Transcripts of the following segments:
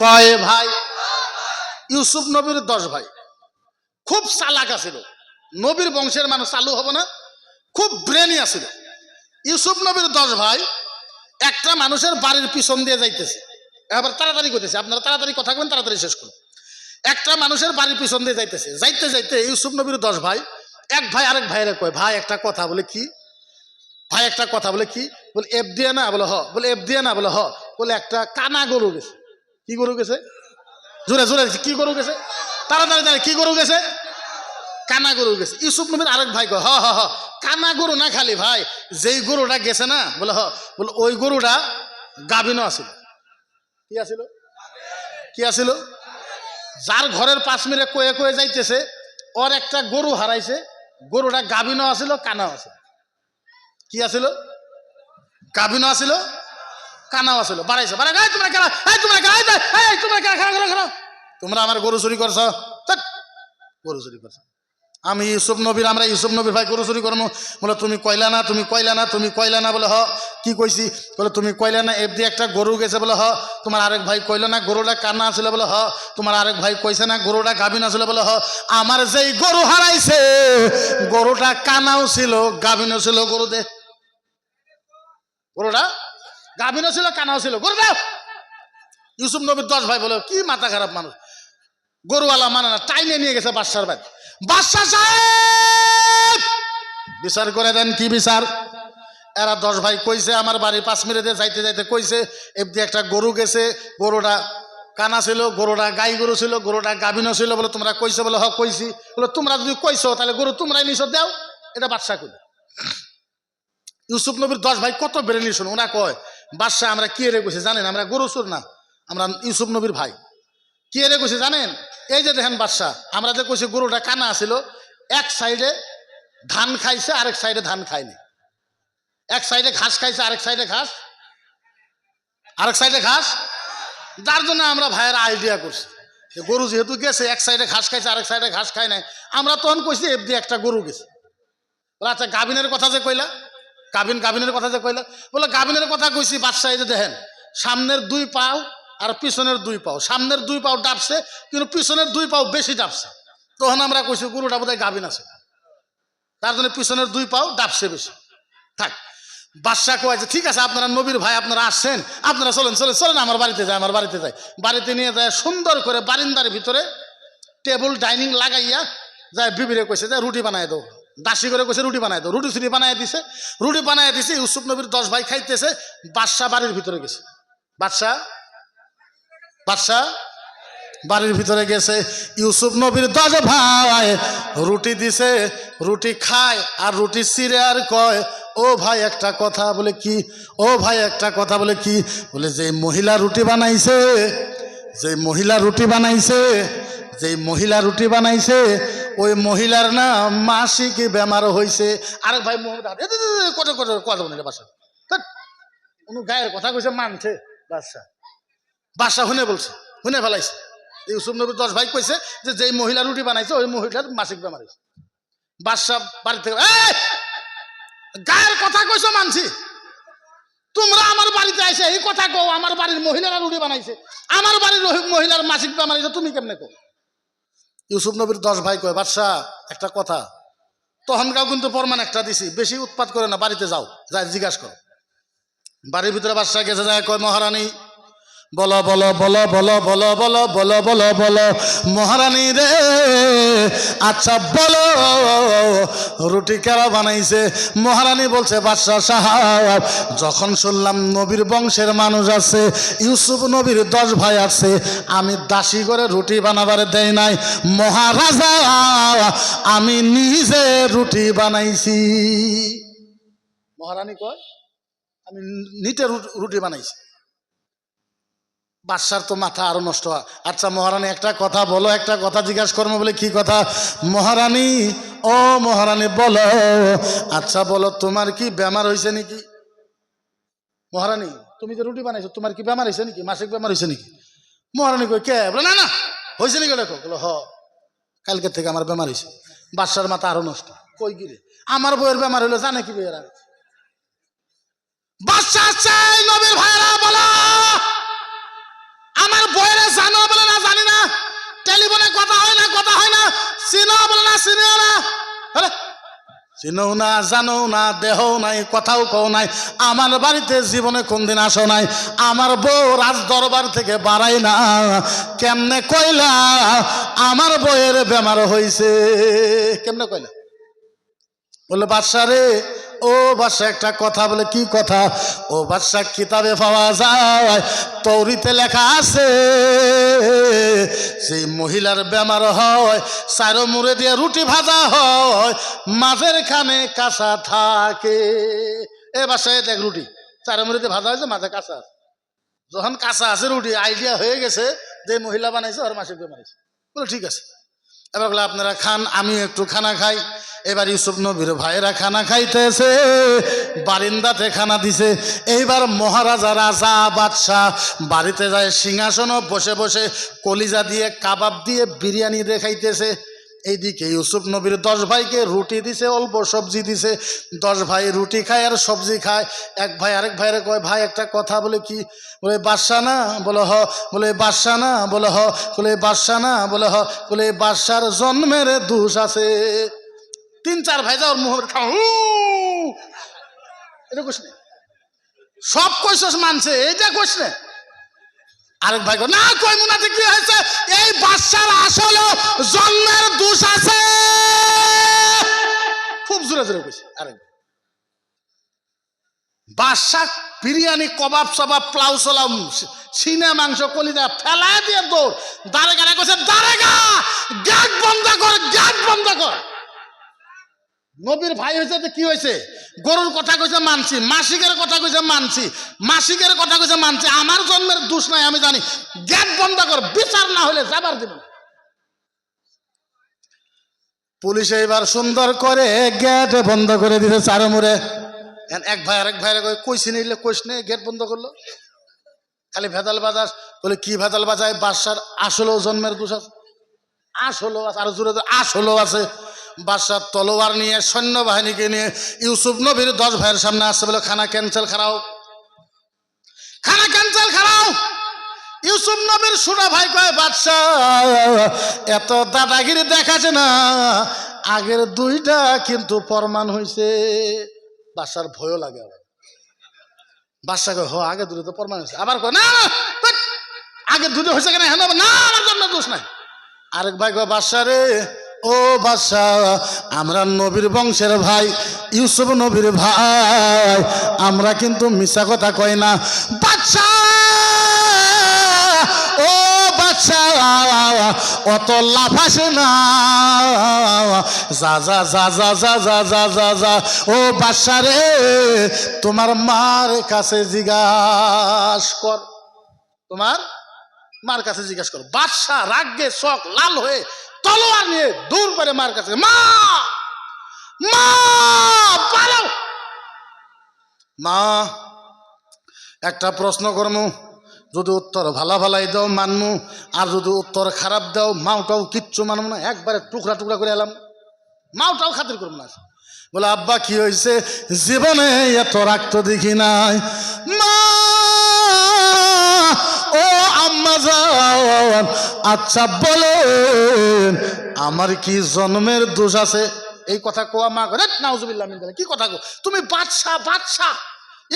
কয় ভাই? ইউসুফ নবীর দশ ভাই। খুব চালাক আছিল। নবীর বংশের মানুষ চালু হব না। খুব ব্রেনি আছিল। ইউসুফ নবীর দশ ভাই একটা মানুষের বাড়ির পিছন দিয়ে যাইতেছে। এবার তাড়াতাড়ি করতেছে আপনারা তাড়াতাড়ি কথা বলেন তাড়াতাড়ি শেষ করুন। একটা মানুষের বাড়ির পিছন দিয়ে যাইতেছে। যাইতে যাইতে ইউসুফ নবীর দশ ভাই, এক ভাই আরেক ভাইয়ের কয়, ভাই, একটা কথা বলে কি? ভাই, একটা কথা বলে কি? বলে, এফ দিয়ে না? বলে, হ। বলে, এফ দিয়ে না? বলে, হ। বলে, একটা কানা গরু গেছে। কি গরু গেছে? জোরে জোরে, কি গরু গেছে? তাড়াতাড়ি তাড়াতাড়ি, কি গরু গেছে? কানা গরু গেছে। ইউসুফ নবীর আরেক ভাই কয়, হ হ হ, কানা গরু না খালি ভাই, যেই গরুটা গেছে না? বলে, হ। বলে, ওই গরুটা গাভিনও আছিল। কি আছিল? কি আছিল? যার ঘরের পাঁচ মিনিটে কয়ে কয়ে যাইতেছে, ওর একটা গরু হারাইছে, গরুটা গাভিনও আছিল, কানাও আছিল। কি আছিল? গাভিনও আছিল কানাও আছিল বাড়াইছে বাড়াই তোমরা কেনা এই তোমরা কেনা এই তোমরা কেনা খারাপ খারাপ খারাপ তোমরা আমার গরু চুরি করছ? গরু চুরি করছ। আমি ইউসুফ নবীর, আমরা ইউসুফ নবীর ভাই গরু চুরি করব বলে, তুমি কইলা না, তুমি কইলা না, তুমি কইলা না, বলে, হ, কি কইছি? বলে, তুমি কইলা না, এফ একটা গরু গেছে, বলে, হ, তোমার আরেক ভাই কইল না, গরুটা কান্না আছিল, বলে, হ, তোমার আরেক ভাই কইছে না, গরুটা গাভিন আছিল, বলে, হ, আমার যেই গরু হারাইছে, গরুটা কানাও ছিল, গাভিনও ছিল গরু দে গরুটা গাভিনও ছিল কানাও ছিল। গরু দাও ইউসুফ নবীর দশ ভাই বলে, কি মাথা খারাপ মানুষ? গরুওয়ালা মানে না, টাইনে নিয়ে গেছে বাদশার ভাই। বাদশা সাহেব! বিচার করে দেন, কি বিচার? এরা দশ ভাই কইছে, আমার বাড়ি পাঁচ মিনিটে যাইতে যাইতে কইছে, এমনি একটা গরু গেছে, গরুটা কানা ছিল, গরুটা গাই গরু ছিল, গরুটা গাভিনও ছিল বলে তোমরা কইছো বলে হ কইছি। বলে, তোমরা যদি কইছো, তাহলে গরু তোমরাই নিছো, দাও। এটা বাদশা কইল। ইউসুফ নবীর দশ ভাই কত বেরেনি শুনো ওনা কয় বাদশাহ আমরা কি রে কইছে জানেন? আমরা গরু চোর না। আমরা ইউসুফ নবীর ভাই। কি রে কইছে জানেন? এই যে দেখেন বাদশাহ, আমরা যে কইছি গরুটা কানা ছিল এক সাইডে ধান খাইছে, আরেক সাইডে ধান খায়নি। এক সাইডে ঘাস খাইছে, আরেক সাইডে ঘাস। আরেক সাইডে ঘাস। যার জন্য আমরা ভাইয়ের আইডিয়া করছি। গরু যেহেতু গেছে, এক সাইডে ঘাস খাইছে, আরেক সাইডে ঘাস খায় নাই। আমরা তখন কইছি, এফ দিয়ে একটা গরু গেছে। আচ্ছা গাভিনের কথা যে কইলা গাভিন গাভিনের কথা যে কইলা, বলে গাভিনের কথা কইছি, বাদশাহ যে দেখেন, সামনের দুই পাও আর পিছনের দুই পাও। সামনের দুই পাও ডাবছে, কিন্তু পিছনের দুই পাও বেশি ডাবছে। তখন আমরা কইছি, গরুটা বোধহয় গাভিন আছে। তার জন্য পিছনের দুই পাও ডাবছে বেশি। থাক, বাদশাহ কয় যে, ঠিক আছে, আপনারা নবীর ভাই, আপনারা আসছেন, আপনারা চলেন চলেন চলেন, আমার বাড়িতে যায় আমার বাড়িতে যায় বাড়িতে নিয়ে যায়, সুন্দর করে বারিন্দার ভিতরে টেবিল ডাইনিং লাগাইয়া যায়, বিবিরে কইছে যে, রুটি বানায় দাও। দাসি করে কইছে, রুটি বানায় দাও। রুটি ছুটি বানায় দিছে। রুটি বানায় দিছে, ইউসুফ নবীর দশ ভাই খাইতেছে, বাদশাহ বাড়ির ভিতরে গেছে। বাদশাহ? বাদশাহ? বাড়ির ভিতরে গেছে। ইউসুফ নবীর দশ ভাই রুটি দিছে, রুটি খায় আর রুটি চিরে আর কয়, ও ভাই, একটা কথা বলে কি? ও ভাই, একটা কথা বলে কি? বলে, যে মহিলা রুটি বানাইছে, যে মহিলা রুটি বানাইছে, যে মহিলা রুটি বানাইছে ওই মহিলার না মাসিক বেমার হয়েছে আরেক ভাই কত কত কথা বলে বাসা। কোনো গায়ের কথা কইছে, মানছে। বাদশা বাসা শুনে বলছে, শুনে ফেলাইছে। ইউসুফ নবী দশ ভাই কইছে যে, যেই মহিলা রুটি বানাইছে, ওই মহিলার মাসিক বেমার হয়েছে বাদশা বাড়ি থেকে "এই! গায়ের কথা কইছো, মানছি। তোমরা আমার বাড়িতে আইসে এই কথা কও, আমার বাড়ির মহিলারা রুটি বানাইছে। আমার বাড়ির মহিলার মাসিক বেমার হয়েছে তুমি কেমনে কও? ইউসুফ নবীর দশ ভাই কয়, বাদশাহ, একটা কথা। তখনকাও কিন্তু প্রমাণ একটা দিছি, বেশি উৎপাত করে না, বাড়িতে যাও, যাই জিজ্ঞাসা কর। বাড়ির ভিতরে বাদশাহ গেছে যায় কয়, মহারানী বলো বলো বলো বলো বলো বলো বলো বলো বলো, মহারানী রে। আচ্ছা বলো, রুটি কেরা বানাইছে? মহারানী বলছে, বাদশাহ সাহাব, যখন শুনলাম নবীর বংশের মানুষ আছে, ইউসুফ নবীর দশ ভাই আছে, আমি দাসী করে রুটি বানাবার দেয় নাই। মহারাজা, আমি নিজে রুটি বানাইছি। মহারানী কয়, আমি নিটে রুটি বানাইছি। বাদশার তো মাথা আরও নষ্ট। হয় আচ্ছা মহারানী, একটা কথা বলো, একটা কথা জিজ্ঞাসা করব বলে কি কথা? মহারানী, ও মহারানী বলো। আচ্ছা বলো, তোমার কি বেমার হয়েছে নাকি? মহারানী, তুমি যে রুটি বানাইছো, তোমার কি বেমার হয়েছে নাকি? মাসিক বেমার হয়েছে নাকি? মহারানী কই কে? বলে, না না হয়েছে নাকি দেখো বলো, হ, কালকে থেকে আমার বেমার হয়েছে বাদশার মাথা আরও নষ্ট। কই গিরে? আমার বইয়ের বেমার হলো জানে কি বইয়েরা বাদশা চাই নবীর ভাইরা বলো আমার বয়েরা জানো বলে না জানি না। টেলিফোনে কথা হয় না, কথা হয় না। চিনো বলে না চিনিও না। চিনো না, জানো না দেহ নাই, কথাও কও নাই। আমার বাড়িতে জীবনে কোনদিন আসো নাই। আমার বউ রাজ দরবার থেকে বাড়াই না। কেমনে কইলা? আমার বউয়ের বেমার হইছে। কেমনে কইলা? বলল, বাদশাহ রে ও বাদশা একটা কথা বলে, কি কথা? ও বাদশা কিতাবে পাওয়া যায়, তৌরিতে লেখা আছে সেই মহিলার বেমার হয়, চারো মুড়ে দিয়ে রুটি ভাজা হয়, মাঝের খানে কাঁচা থাকে। এ বাসায় দেখ রুটি, চারো মুড়ে দিয়ে ভাজা হয়েছে, মাঝে কাঁচা আছে। যখন কাঁচা আছে, রুটি আইডিয়া হয়ে গেছে, যে মহিলা বানাইছে, ওর বেমার হয়েছে বলে, ঠিক আছে। এবার বলে, আপনারা খান, আমিও একটু খানা খাই। এবার ইউসুফ নবীর ভাইয়েরা খানা খাইতেছে, বারিন্দাতে খানা দিছে। এইবার মহারাজা রাজা, বাদশাহ বাড়িতে যায় সিংহাসনও বসে বসে কলিজা দিয়ে, কাবাব দিয়ে বিরিয়ানি দেখাইতেছে। এইদিকে ইউসুফ নবীর দশ ভাইকে রুটি দিছে, অল্প সবজি দিছে। দশ ভাই রুটি খায় আর সবজি খায়। এক ভাই আরেক ভাইয়ের কয়, ভাই, একটা কথা বলে কি? বলে, বাদশা না? বলে, হ। বলে, বাদশা না? বলে, হ। বলে, বাদশা না? বলে, হ। বলে, বাদশার জন্মের দোষ আছে। তিন চার ভাই যাওয়ার মুখ এটা কোশ। সব কইসস মানছে, এইটা কোশ নে। আরেক ভাই না কই মুনাতে কি হয়েছে? এই বাচ্চার আসলে জন্মের দোষ আছে। খুব জোরে জোরে কইছে, আরেক বাদশা বিরিয়ানি, কবাব, সবাব প্লাউ সলাম, সিনে, মাংস, কলিজা ফেলায় দিয়ে দৌড়। দাঁড়ে গাড়ে কইছে দাঁড়ে গা গেট বন্ধ কর গেট বন্ধ কর। নবীর ভাই হয়েছে তো কি হয়েছে? গরুর কথা কইছে মানছি মাসিকের কথা কইছে মানছি মাসিকের কথা কইছে মানছি আমার জন্মের দোষ নাই আমি জানি। গেট বন্ধ কর বিচার না হলে যাবার দিব। পুলিশ এবার সুন্দর করে গেট বন্ধ করে দিতে চারো মুড়ে। এক ভাই আরেক ভাইয়ের কইছি নিলে কইস গেট বন্ধ করল। খালি ভেদাল বাজাস বলে কি ভেদাল বাজায় বাদশার আসলেও জন্মের দোষ আছে। আসলেও আছে, আরও জোরে আসলেও আছে। বাদশার তলোয়ার নিয়ে, সৈন্যবাহিনীকে নিয়ে, ইউসুফ নবীর দশ ভাইয়ের সামনে আসছে বলে, খানা ক্যান্সেল খারাও। খানা ক্যান্সেল খারাও। ইউসুফ নবীর সুরা ভাই কয়, বাদশাহ, এত দাদাগিরি দেখাচ্ছে না। আগের দুইটা কিন্তু প্রমাণ হয়েছে বাদশার ভয়ও লাগে আবার। বাদশা কয়, হ আগে দুটো তো প্রমাণ হয়েছে আবার কয়, না আগে দুটো হয়েছে কেন? হ্যাঁ না, আমার জন্য দোষ নাই। আরেক ভাই কয়, বাদশা রে, ও বাদশা, আমরা নবীর বংশের ভাই, ইউসুফ নবীর ভাই, আমরা কিন্তু মিশা কথা কই না। বাদশা, ও বাচ্চা অত লাভ না। যা যা যা যা যা যা যা যা যা, ও বাচ্চা রে, তোমার মার কাছে জিজ্ঞাস কর। তোমার মার কাছে জিজ্ঞাস কর। বাদশা রাগে শখ লাল হয়ে তলোয়ার নিয়ে দূর করে মার কাছে, মা! মা! মা, একটা প্রশ্ন করমু। যদি উত্তর ভালা ভালাই দাও, মানমু। আর যদি উত্তর খারাপ দাও মাওটাও কিচ্ছু মানবো না। একবারে টুকরা টুকরা করে এলাম। মাওটাও খাতির করব না। বলে, আব্বা, কি হয়েছে জীবনে এত রাখতো দেখি নাই। আচ্ছা বলেন আমার কি জন্মের দোষ আছে? এই কথা কোয়া মা করে নাউজুবিল্লাহ কি কথা কো তুমি বাদশা বাদশা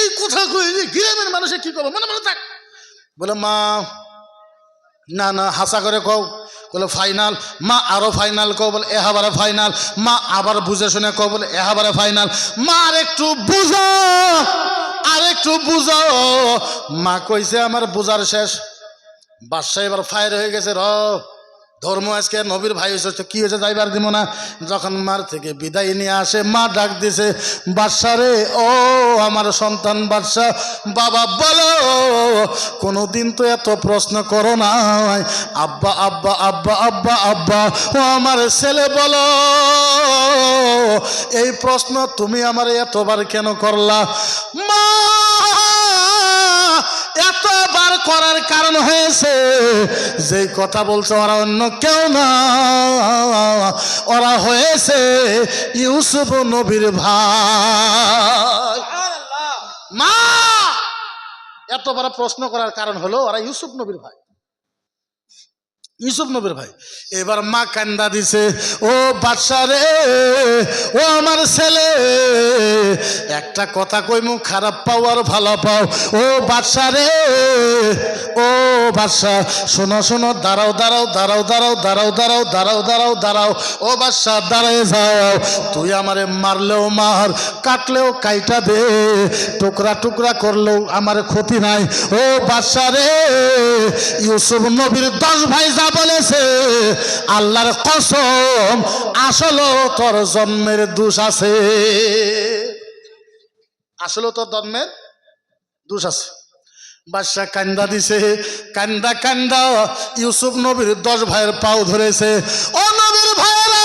এই কথা কই যে গ্রামের মানুষে কি করব? মনে মনে থাক। বলে, মা, না না, হাসা করে কও। বলে ফাইনাল মা, আরও ফাইনাল কও। বলে এহাবারে ফাইনাল মা, আবার বুঝে শুনে কও। বলে এহাবারে ফাইনাল মা, আর একটু বুঝো। আর একটু বুঝো। মা কইছে, আমার বুঝার শেষ। বাদশাহ এবার ফায়ার হয়ে গেছে র ধর্ম আজকে নবীর ভাই হয়েছে কি হয়েছে যাইবার দিব না? যখন মার থেকে বিদায় নিয়ে আসে, মা ডাক দিছে বাদশা রে, ও আমার সন্তান বাদশা বাবা বলো, কোনোদিন তো এত প্রশ্ন করো নাই, আব্বা আব্বা আব্বা আব্বা আব্বা, ও আমার ছেলে বলো, এই প্রশ্ন তুমি আমার এতবার কেন করলা? মা এতবার করার কারণ হয়েছে যে কথা বলছে ওরা অন্য কেউ না। ওরা হয়েছে ইউসুফ নবীর ভাই। মা! এতবার প্রশ্ন করার কারণ হলো ওরা ইউসুফ নবীর ভাই। ইউসুফ নবীর ভাই। এবার মা কান্দা দিছে, ও বাদশা রে, ও আমার ছেলে, একটা কথা কইমু, খারাপ পাও আর ভালো পাও। ও বাদশা রে, ও বাদশা, শোনো শোনো, দাঁড়াও দাঁড়াও দাঁড়াও দাঁড়াও দাঁড়াও দাঁড়াও দাঁড়াও দাঁড়াও দাঁড়াও। ও বাদশা, দাঁড়ায় যাও। তুই আমারে মারলেও মার, কাটলেও কাইটা দে। টুকরা টুকরা করলেও আমার ক্ষতি নাই। ও বাদশা রে, ইউসুফ নবীর দশ ভাই যা বলেছে, আল্লাহর কসম আসলে তোর জন্মের দোষ আছে। আসলে তোর জন্মের দোষ আছে। বাদশাহ কান্দা দিছে, কান্দা কান্দা ইউসুফ নবীর দশ ভাইয়ের পাও ধরেছে। ও নবীর ভাইয়েরা,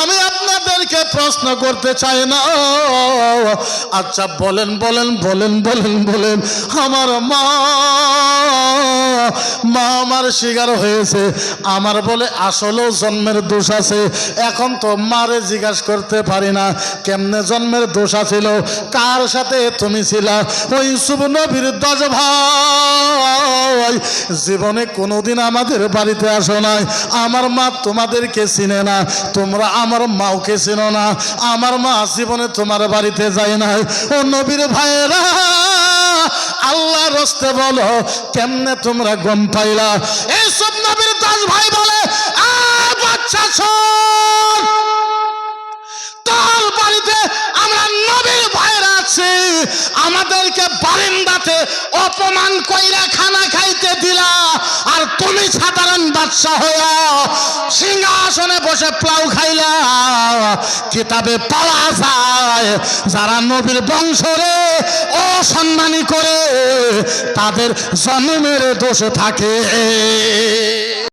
আমি আপনাদেরকে প্রশ্ন করতে চাই না। আচ্ছা বলেন বলেন বলেন বলেন বলেন, আমার মা মা আমার শিকার হয়েছে। আমার বলে আসলেও জন্মের দোষ আছে। এখন তো মারে জিজ্ঞাসা করতে পারি না, কেমনে জন্মের দোষ আছিল, কার সাথে তুমি ছিলা? ওই শুভ নবীর দশ ভাই, জীবনে কোনোদিন আমাদের বাড়িতে আসো নাই। আমার মা তোমাদেরকে চিনে না, তোমরা আমার মাওকে চিনো না। আমার মা জীবনে তোমার বাড়িতে যায় নাই ও নবীর ভাইরা আল্লাহ রস্তে বলো, কেমনে তোমরা গম পাইলা? এইসব নবীর দাস ভাই বলে আ আমাদেরকে বারিন্দাতে অপমান কইরা খানা খাইতে দিলা। আর তুমি সাধারণ বাদশা হইয়া সিংহাসনে বসে প্লাউ খাইলা। কিতাবে পাওয়া যায়, যারা নবীর বংশরে অসম্মানী করে, তাদের জন্মের দোষ থাকে।